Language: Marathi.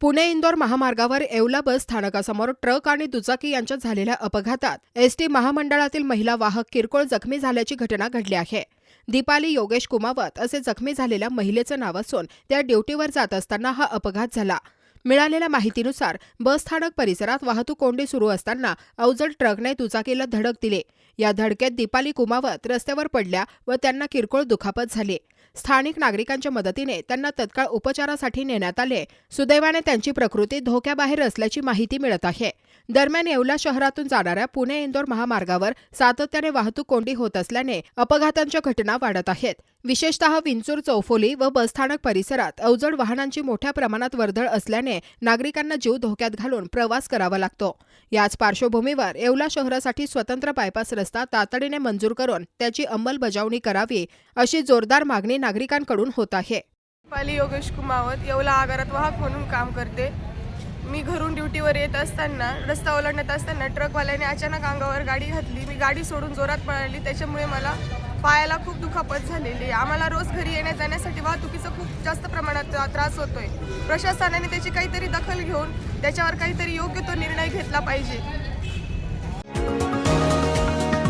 पुणे इंदोर महामार्गावर येवला बस स्थानकासमोर ट्रक आणि दुचाकी यांच्यात झालेल्या अपघातात एसटी महामंडळातील महिला वाहक किरकोळ जखमी झाल्याची घटना घडली आहे. दीपाली योगेश कुमावत असे जखमी झालेल्या महिलेचं नाव असून त्या ड्युटीवर जात असताना हा अपघात झाला. मिळालेल्या माहितीनुसार बस स्थानक परिसरात वाहतूक कोंडी सुरू असताना अवजड ट्रकने दुचाकीला धडक दिली. या धडकेत दीपाली कुमावत रस्त्यावर पडल्या व त्यांना किरकोळ दुखापत झाली. स्थानिक नागरिकांच्या मदतीने त्यांना तत्काळ उपचारासाठी नेण्यात आले. सुदैवाने त्यांची प्रकृती धोक्याबाहेर असल्याची माहिती मिळत आहे. दरम्यान येवला शहरातून जाणाऱ्या पुणे इंदोर महामार्गावर सातत्याने वाहतूक कोंडी होत असल्याने अपघातांच्या घटना वाढत आहेत. विशेषतः विंचूर चौफोली व बसस्थानक परिसरात अवजड वाहनांची मोठ्या प्रमाणात वर्दळ असल्याने नागरिकांना जीव धोक्यात घालून प्रवास करावा लागतो. याच पार्श्वभूमीवर येवला शहरासाठी स्वतंत्र बायपास रस्ता तातडीने मंजूर करून त्याची अंमलबजावणी करावी अशी जोरदार मागणी नागरिकांकडून होत आहे. पाली योगेश कुमावत येवला आगारात वाहक म्हणून काम करते. मी घरून ड्युटीवर येत असताना रस्ता ओलांडत असताना ट्रकवाल्याने अचानक अंगावर गाडी घातली. मी गाडी सोडून जोरात पळाली. त्याच्यामुळे मला पायाला खूप दुखापत झालेली आहे. आम्हाला रोज घरी येण्या जाण्यासाठी वाहतुकीचा खूप जास्त प्रमाणात त्रास होतोय. प्रशासनाने त्याची काहीतरी दखल घेऊन त्याच्यावर काहीतरी योग्य तो निर्णय घेतला पाहिजे.